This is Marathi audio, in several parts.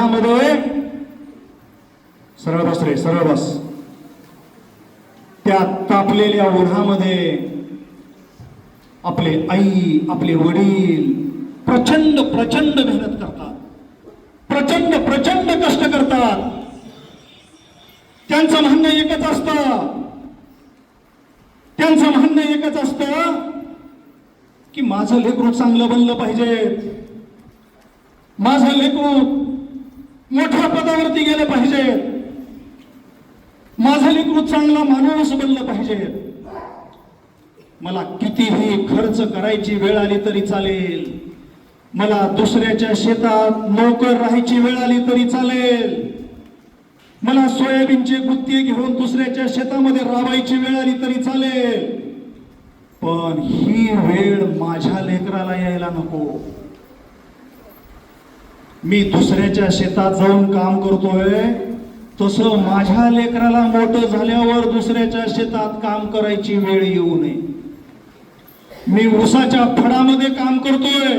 त्यामध्ये सरळ बस रे सरळ बस. त्या तापलेल्या उन्हामध्ये आपले आई आपले वडील प्रचंड प्रचंड मेहनत करतात. प्रचंड प्रचंड कष्ट करतात. त्यांचं म्हणणं एकच असतं. त्यांचं म्हणणं एकच असतं की माझं लेकरू चांगलं बनलं पाहिजे. माझं लेकरू मोठ्या पदावरती गेलं पाहिजे. माझा लेकरू चांगला माणूस बनलं पाहिजे. मला कितीही खर्च करायची वेळ आली तरी चालेल. मला दुसऱ्याच्या शेतात नोकर राहायची वेळ आली तरी चालेल. मला सोयाबीनचे गुत्ते घेऊन दुसऱ्याच्या शेतामध्ये राबायची वेळ आली तरी चालेल. पण ही वेळ माझ्या लेकराला यायला नको. मी दुसऱ्याच्या शेतात जाऊन काम करतोय. तसं माझ्या लेकराला मोठं झाल्यावर दुसऱ्याच्या शेतात काम करायची वेळ येऊ नये. मी ऊसाच्या फडामध्ये काम करतोय.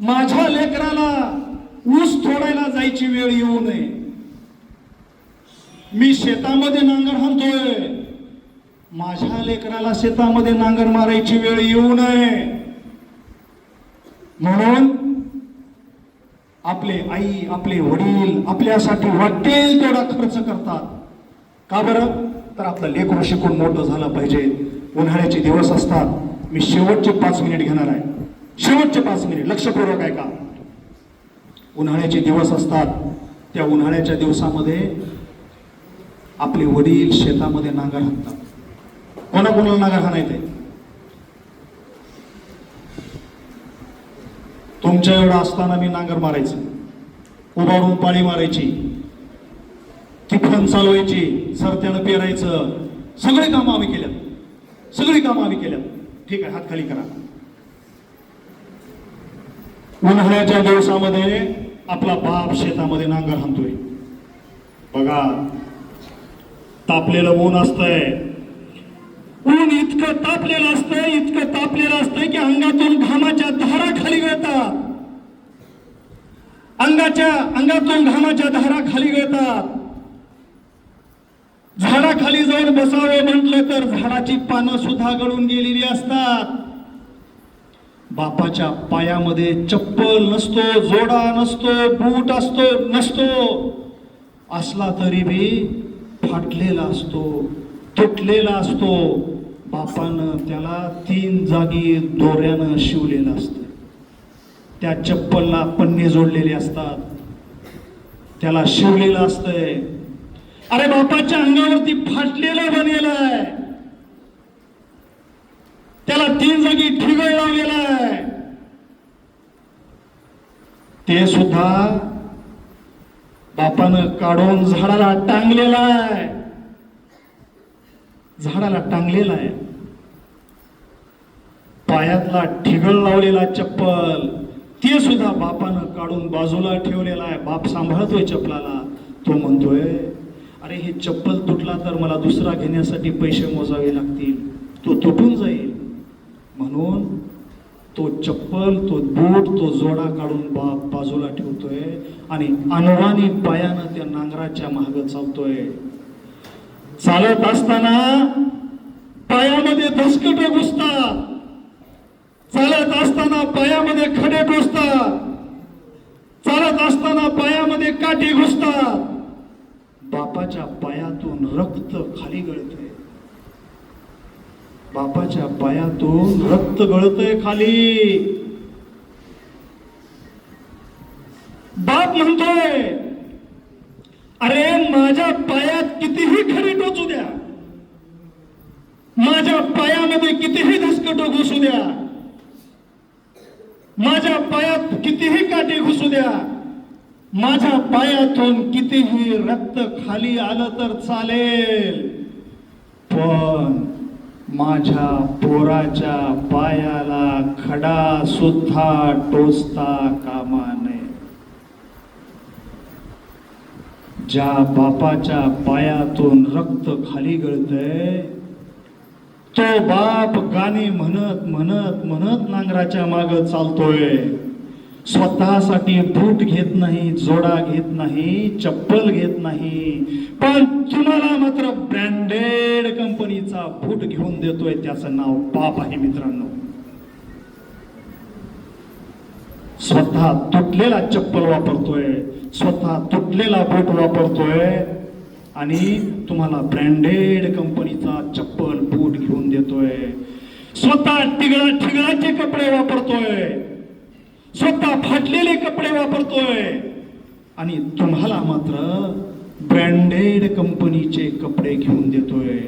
माझ्या लेकराला ऊस तोडायला जायची वेळ येऊ नये. मी शेतामध्ये नांगर हाणतोय. माझ्या लेकराला शेतामध्ये नांगर मारायची वेळ येऊ नये. म्हणून आपले आई आपले वडील आपल्यासाठी वाटेल तेवढा खर्च करतात. का बरं? तर आपलं लेकरू शिकून मोठं झालं पाहिजे. उन्हाळ्याचे दिवस असतात. मी शेवटचे पाच मिनिट घेणार आहे. शेवटचे पाच मिनिट. लक्षपूर्वक आहे का उन्हाळ्याचे दिवस असतात. त्या उन्हाळ्याच्या दिवसामध्ये आपले वडील शेतामध्ये नांगर हाणतात. कोणाकोणाला नांगर हाणायचे तुमच्या एवढा असताना मी नांगर मारायचं उभारून पाळी मारायची किफन चालवायची सरत्यानं पेरायचं सगळे कामं आम्ही केल्यात. सगळी कामं आम्ही केल्यात. ठीक आहे हात खाली करा. उन्हाळ्याच्या दिवसामध्ये आपला बाप शेतामध्ये नांगर हाणतोय. बघा तापलेलं ऊन असतंय. ऊन इतकं तापलेलं असतंय इतकं तापलेलं असतंय की अंगातून घामाच्या धारा खाली गळतात अंगाच्या अंगातून घामाच्या धारा खाली गळतात झाडाखाली जाऊन बसावे म्हटलं तर झाडाची पानं सुद्धा गळून गेलेली असतात. बापाच्या पायामध्ये चप्पल नसतो जोडा नसतो बूट असतो नसतो. असला तरी बी फाटलेला असतो तुटलेला असतो. बापानं त्याला तीन जागी दोऱ्यानं शिवलेलं असतं. त्या चप्पलला पन्ने जोडलेले असतात. त्याला शिवलेलं असतंय. अरे बापाच्या अंगावरती फाटलेलं बनेलं आहे. त्याला तीन जागी ठिगळ लावलेला आहे. ते सुद्धा बापानं काढून झाडाला टांगलेला आहे. झाडाला टांगलेला आहे. पायातला ठिगळ लावलेला चप्पल. ते सुद्धा बापानं काढून बाजूला ठेवलेला आहे. बाप सांभाळतोय चप्पलाला तो म्हणतोय अरे हे चप्पल तुटला तर मला दुसरा घेण्यासाठी पैसे मोजावे लागतील. तो तुटून जाईल. म्हणून तो चप्पल तो बूट तो जोडा काढून बाप बाजूला ठेवतोय आणि अनवानी पायानं त्या नांगराच्या मागं चालतोय. चालत असताना पायामध्ये दसकट घुसतात. चालत असताना पायामध्ये खडे घुसतात. चालत असताना पायामध्ये काठी घुसतात. बापाच्या पायातून रक्त खाली गळतय. बापाच्या पायातून रक्त गळतंय खाली. बाप म्हणतोय अरे माझ्या पायात कितीही खडे टोचू द्या. माझ्या पायामध्ये कितीही धसकट घुसू द्या. माझ्या पायात कितीही काठी घुसू द्या. माझ्या पायातून कितीही रक्त खाली आलं तर चालेल. पण माझ्या पोराच्या पायाला खडा सुद्धा टोचता कामा नये. ज्या बापाच्या पायातून रक्त खाली गळतंय तो बाप गाणी म्हणत म्हणत म्हणत नांगराच्या माग चालतोय. स्वतःसाठी बूट घेत नाही जोडा घेत नाही चप्पल घेत नाही. पण तुम्हाला मात्र ब्रँडेड कंपनीचा बूट घेऊन देतोय त्याचं नाव बाप आहे मित्रांनो. स्वतः तुटलेला चप्पल वापरतोय. स्वतः तुटलेला बूट वापरतोय. आणि तुम्हाला ब्रँडेड कंपनीचा चप्पल देतोय. स्वतः टिगळा ठिगळाचे कपडे वापरतोय. स्वतः फाटलेले कपडे वापरतोय. आणि तुम्हाला मात्र ब्रँडेड कंपनीचे कपडे घेऊन देतोय.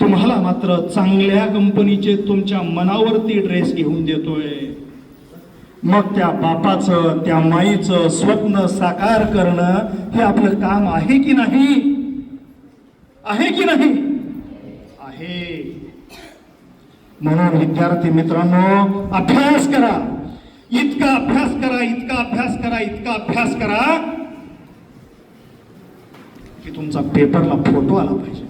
तुम्हाला मात्र चांगल्या कंपनीचे तुमच्या मनावरती ड्रेस घेऊन देतोय. मग त्या बापाचं त्या माईचं स्वप्न साकार करणं हे आपलं काम आहे की नाही? आहे की नाही? आहे. म्हणून विद्यार्थी मित्रांनो अभ्यास करा. इतका अभ्यास करा इतका अभ्यास करा इतका अभ्यास करा की तुमचा पेपरला फोटो आला पाहिजे.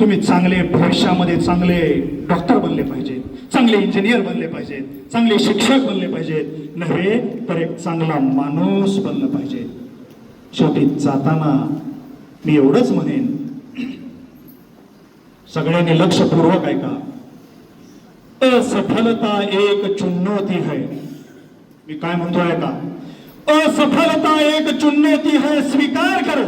तुम्ही चांगले भविष्यामध्ये चांगले डॉक्टर बनले पाहिजेत चांगले इंजिनियर बनले पाहिजेत चांगले शिक्षक बनले पाहिजेत. नव्हे तर एक चांगला माणूस बनलं पाहिजे. शेवटी जाताना मी एवढंच म्हणेन सगळ्यांनी लक्षपूर्वक ऐका. असफलता एक चुनौती है. मी काय म्हणतोय का असफलता एक चुनौती है, स्वीकार करो.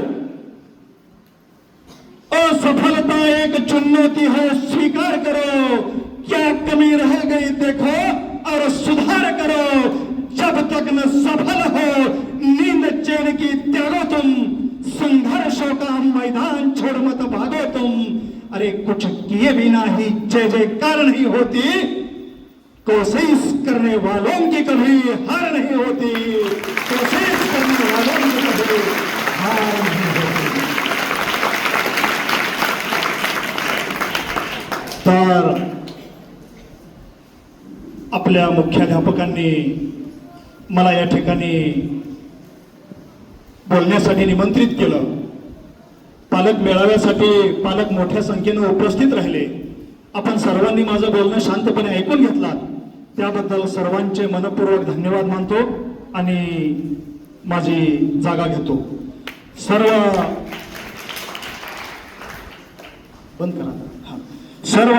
असफलता एक चुनौती है, स्वीकार करो. क्या कमी रह गई, देखो, और सुधार करो. जब तक न सफल हो, नींद चैन की त्यागो तुम. संघर्षों का मैदान छोड़ मत भागो तुम. अरे कुछ किए बिना ही जय जयकार नहीं होती। कोशिश करने वालों की कभी हार नहीं होती। कोशिश करने वालों की कभी हार नहीं होती। तर आपल्या मुख्याध्यापकांनी मला या ठिकाणी बोलण्यासाठी निमंत्रित केलं. पालक मेळाव्यासाठी पालक मोठ्या संख्येनं उपस्थित राहिले. आपण सर्वांनी माझं बोलणं शांतपणे ऐकून घेतलात. त्याबद्दल सर्वांचे मनपूर्वक धन्यवाद मानतो आणि माझी जागा घेतो. सर्व बंद करा. सर्व